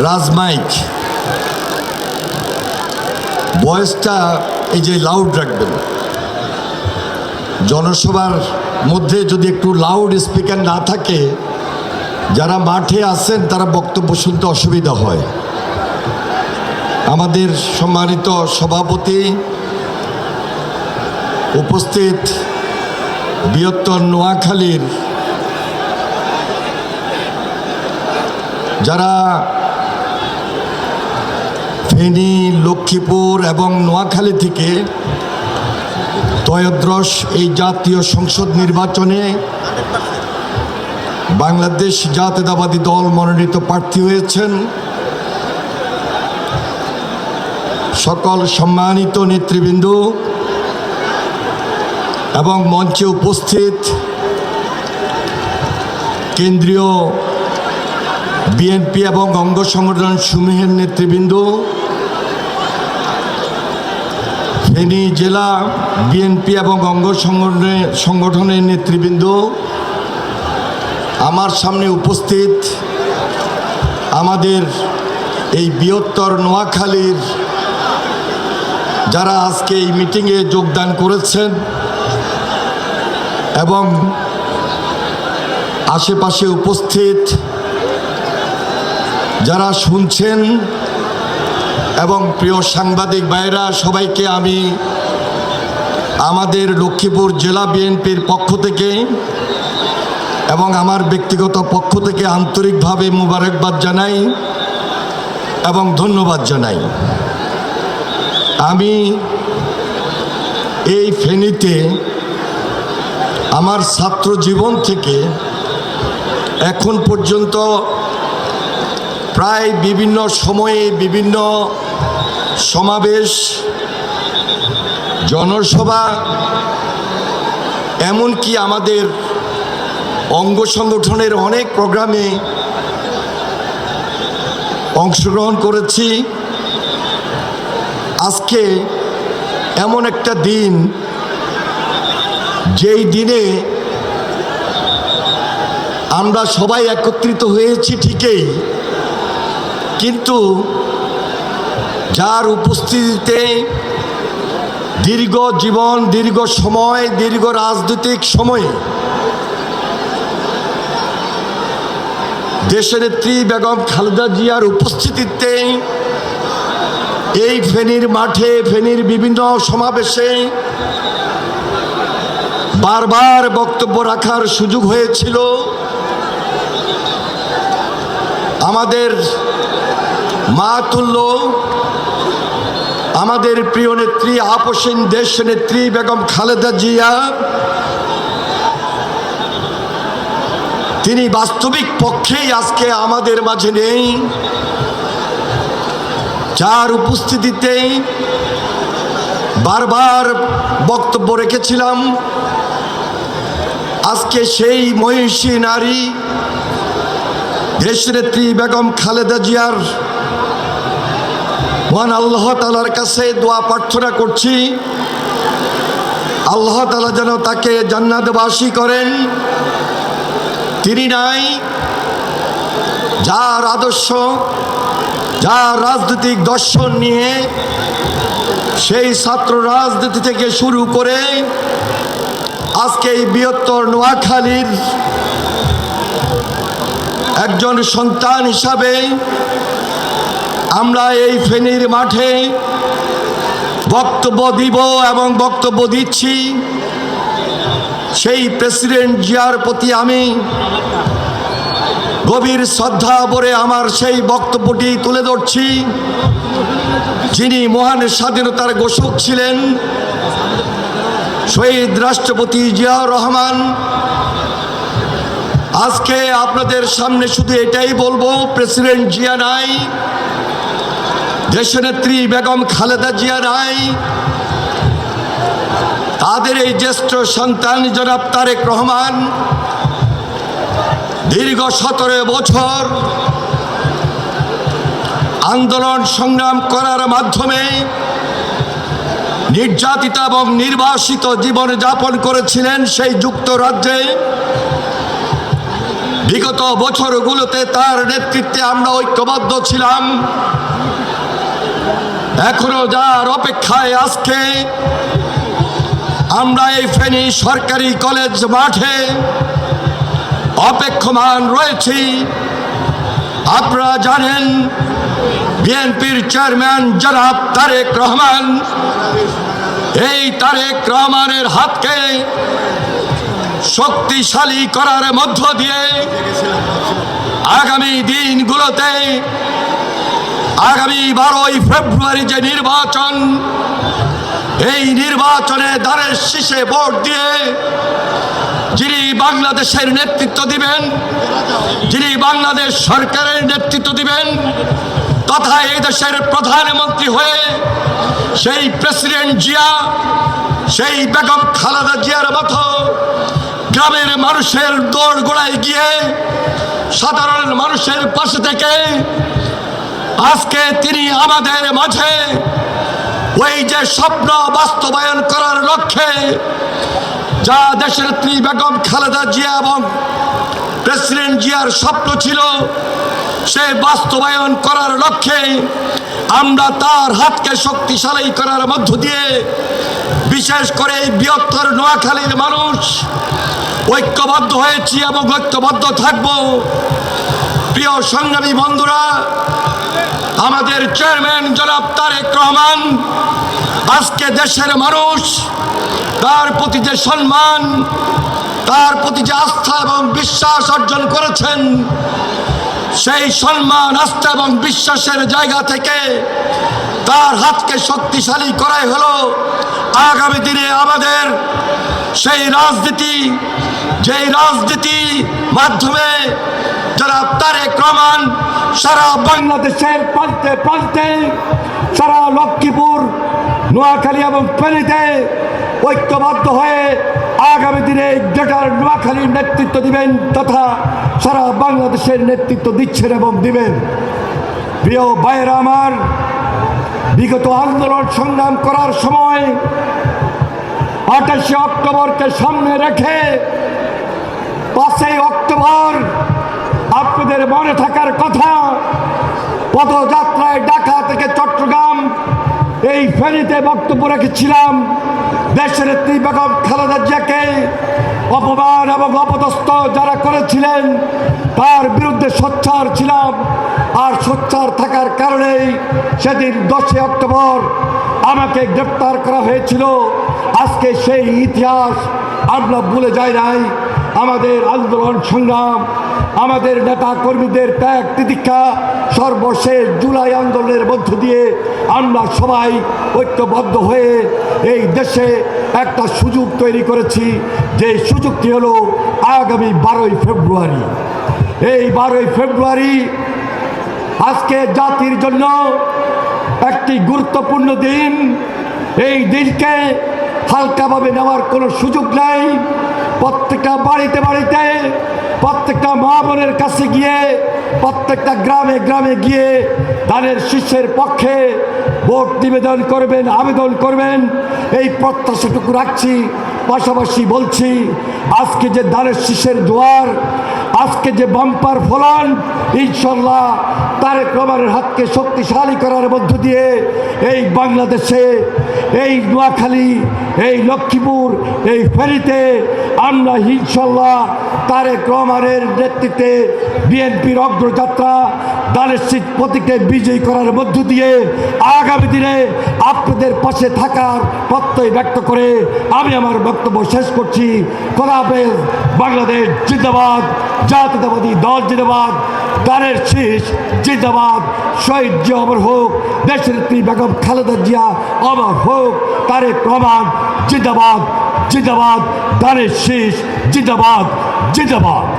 রাজমাইক ভয়েসটা এই যে লাউড রাখবেন। জনসভার মধ্যে যদি একটু লাউড স্পিকার না থাকে, যারা মাঠে আছেন তারা বক্তব্য শুনতে অসুবিধা হয়। আমাদের সম্মানিত সভাপতি উপস্থিত বৃহত্তর নোয়াখালীর যারা ফেনী লক্ষ্মীপুর এবং নোয়াখালী থেকে ত্রয়োদশ এই জাতীয় সংসদ নির্বাচনে বাংলাদেশ জাতীয়তাবাদী দল মনোনীত প্রার্থী হয়েছেন। সকল সম্মানিত নেতৃবৃন্দ এবং মঞ্চে উপস্থিত কেন্দ্রীয় বিএনপি এবং অঙ্গ সংগঠন সমূহের নেতৃবৃন্দ। ফেনী জেলা বিএনপি এবং অঙ্গ সংগঠনের সংগঠনের নেতৃবৃন্দ, আমার সামনে উপস্থিত আমাদের এই বৃহত্তর নোয়াখালীর যারা আজকে এই মিটিংয়ে যোগদান করেছেন এবং আশেপাশে উপস্থিত যারা শুনছেন এবং প্রিয় সাংবাদিক ভাইরা সবাইকে আমি আমাদের লক্ষ্মীপুর জেলা বিএনপির পক্ষ থেকে এবং আমার ব্যক্তিগত পক্ষ থেকে আন্তরিকভাবে মুবারকবাদ জানাই এবং ধন্যবাদ জানাই। আমি এই ফেনীতে আমার ছাত্র জীবন থেকে এখন পর্যন্ত প্রায় বিভিন্ন সময়ে বিভিন্ন সমাবেশ, জনসভা, এমনকি আমাদের অঙ্গ সংগঠনের অনেক প্রোগ্রামে অংশগ্রহণ করেছি। আজকে এমন একটা দিন, যেই দিনে আমরা সবাই একত্রিত হয়েছি ঠিকই। কিন্তু যার উপস্থিতিতে দীর্ঘ জীবন, দীর্ঘ সময়, দীর্ঘ রাজনৈতিক সময়ে দেশনেত্রী বেগম খালেদা জিয়ার উপস্থিতিতে এই ফেনীর মাঠে, ফেনীর বিভিন্ন সমাবেশে বারবার বক্তব্য রাখার সুযোগ হয়েছিল। আমাদের মা তুল্য আমাদের প্রিয় নেত্রী, আপসীন দেশ নেত্রী বেগম খালেদা জিয়া, তিনি বাস্তবিক পক্ষেই আজকে আমাদের মাঝে নেই। যার উপস্থিতিতে বারবার বক্তব্য রেখেছিলাম, আজকে সেই মহিষী নারী দেশনেত্রী বেগম খালেদা জিয়ার মহান আল্লাহ তালার কাছে দোয়া প্রার্থনা করছি। আল্লাহ তালা যেন তাকে জান্নাতবাসী করেন। তিনি নাই, যার আদর্শ, যার রাজনৈতিক দর্শন নিয়ে সেই ছাত্র রাজনীতি থেকে শুরু করে আজকে এই বৃহত্তর নোয়াখালীর একজন সন্তান হিসাবে আমরা এই ফেনীর মাঠে বক্তব্য দিব এবং বক্তব্য দিচ্ছি। সেই প্রেসিডেন্ট জিয়ার প্রতি আমি গভীর শ্রদ্ধা ভরে আমার সেই বক্তব্যটি তুলে ধরছি। যিনি মহান স্বাধীনতার ঘোষক ছিলেন, শহীদ রাষ্ট্রপতি জিয়াউর রহমান। আজকে আপনাদের সামনে শুধু এটাই বলব, প্রেসিডেন্ট জিয়া নাই দেশনেত্রী বেগম খালেদা জিয়া রায়, তাদের এই জ্যেষ্ঠ সন্তান জনাব তারেক রহমান, দীর্ঘ সতেরো বছর আন্দোলন সংগ্রাম করার মাধ্যমে নির্যাতিত এবং নির্বাসিত জীবন যাপন করেছিলেন সেই যুক্তরাজ্যে। বিগত বছরগুলোতে তার নেতৃত্বে আমরা ঐক্যবদ্ধ ছিলাম। এখনও যার অপেক্ষায় আজকে আমরা এই ফেনী সরকারি কলেজ মাঠে অপেক্ষমান রয়েছি। আপনারা জানেন, বিএনপির চেয়ারম্যান জনাব তারেক রহমান, এই তারেক রহমানের হাতকে শক্তিশালী করার মধ্য দিয়ে আগামী দিনগুলোতে আগামী বারোই ফেব্রুয়ারি যে নির্বাচন, এই নির্বাচনে দ্বারের শীষে ভোট দিয়ে যিনি বাংলাদেশের নেতৃত্ব দিবেন, যিনি বাংলাদেশ সরকারের নেতৃত্ব দিবেন, তথা এই দেশের প্রধানমন্ত্রী হয়ে সেই প্রেসিডেন্ট জিয়া, সেই বেগম খালেদা জিয়ার মতো গ্রামের মানুষের দৌড় গোড়ায় গিয়ে সাধারণ মানুষের পাশে থেকে আজকে তিনি আমাদের মাঝে ওই যে স্বপ্ন বাস্তবায়ন করার লক্ষ্যে যা দেশের নেত্রী বেগম খালেদা জিয়া এবং প্রেসিডেন্ট জিয়ার স্বপ্ন ছিল, সে বাস্তবায়ন করার লক্ষ্যে আমরা তার হাতকে শক্তিশালী করার মধ্য দিয়ে বিশেষ করে এই বৃহত্তর নোয়াখালীর মানুষ ঐক্যবদ্ধ হয়েছি এবং ঐক্যবদ্ধ থাকব। প্রিয় সংগ্রামী বন্ধুরা, আমাদের চেয়ারম্যান জনাব তারেক রহমান, আজকে দেশের মানুষ, তার প্রতি যে সম্মান, তার প্রতি যে আস্থা এবং বিশ্বাস অর্জন করেছেন, সেই সম্মান, আস্থা এবং বিশ্বাসের জায়গা থেকে তার হাতকে শক্তিশালী করাই হলো আগামী দিনে আমাদের সেই রাজনীতি, যেই রাজনীতি মাধ্যমে যারা তারেক রহমান সারা বাংলাদেশের প্রান্তে প্রান্তে সারা লক্ষ্মীপুর, নোয়াখালী এবং ফেনীতে ঐক্যবদ্ধ হয়ে আগামী দিনে গ্রেটার নোয়াখালীর নেতৃত্ব দিবেন তথা সারা বাংলাদেশের নেতৃত্ব দিচ্ছেন এবং দিবেন। প্রিয় ভাইয়েরা আমার, বিগত আন্দোলন সংগ্রাম করার সময় আঠাশে অক্টোবরকে সামনে রেখে পাঁচই অক্টোবর আপনাদের মনে থাকার কথা, পদযাত্রায় ঢাকা থেকে চট্টগ্রাম এই ফেরিতে বক্তব্য রেখেছিলাম। দেশের বেগম খালেদা জিয়াকে অপমান এবং অপদস্থ যারা করেছিলেন, তার বিরুদ্ধে সোচ্চার ছিলাম। আর সোচ্চার থাকার কারণেই সেদিন দশই অক্টোবর আমাকে গ্রেপ্তার করা হয়েছিল। আজকে সেই ইতিহাস আমরা ভুলে যাই নাই। আমাদের আন্দোলন সংগ্রাম আমাদের নেতা কর্মীদের ত্যাগ তিতিক্ষা, সর্বশেষ জুলাই আন্দোলনের মধ্য দিয়ে আমরা সবাই ঐক্যবদ্ধ হয়ে এই দেশে একটা সুযোগ তৈরি করেছি, যে সুযোগটি হলো আগামী বারোই ফেব্রুয়ারি। এই বারোই ফেব্রুয়ারি আজকে জাতির জন্য একটি গুরুত্বপূর্ণ দিন। এই দিনকে হালকাভাবে নেওয়ার কোনো সুযোগ নাই। প্রত্যেকটা বাড়িতে বাড়িতে প্রত্যেকটা মা বোনের কাছে গিয়ে, প্রত্যেকটা গ্রামে গ্রামে গিয়ে তাদের শিষ্যের পক্ষে ভোট নিবেদন করবেন, আবেদন করবেন। এই প্রত্যাশাটুকু রাখছি, পাশাপাশি বলছি, আজকে যে দানের শীষের জোয়ার আজকে যে বাম্পার ফলন, ইনশাল্লাহ তারেক রহমানের হাতকে শক্তিশালী করার মধ্য দিয়ে এই বাংলাদেশে, এই নোয়াখালী, এই লক্ষ্মীপুর, এই ফেরিতে আমরা ইনশাল্লাহ তারেক রহমানের নেতৃত্বে বিএনপির অগ্রযাত্রা দানের শীত প্রতীকে বিজয়ী করার মধ্য দিয়ে আগামী দিনে আপনাদের পাশে থাকার প্রত্যয় ব্যক্ত করে আমি আমার বক্তব্য শেষ করছি। খোদা হাফেজ, বাংলাদেশ জিন্দাবাদ, জাতীয়তাবাদী দল জিন্দাবাদ দানের শীষ জিন্দাবাদ, শহীদ জিয়া অমর হোক, দেশের নেত্রী বেগম খালেদা জিয়া অমর হোক, তারেক রহমান জিন্দাবাদ জিন্দাবাদ দানের শীষ জিন্দাবাদ। জিন্দাবাদ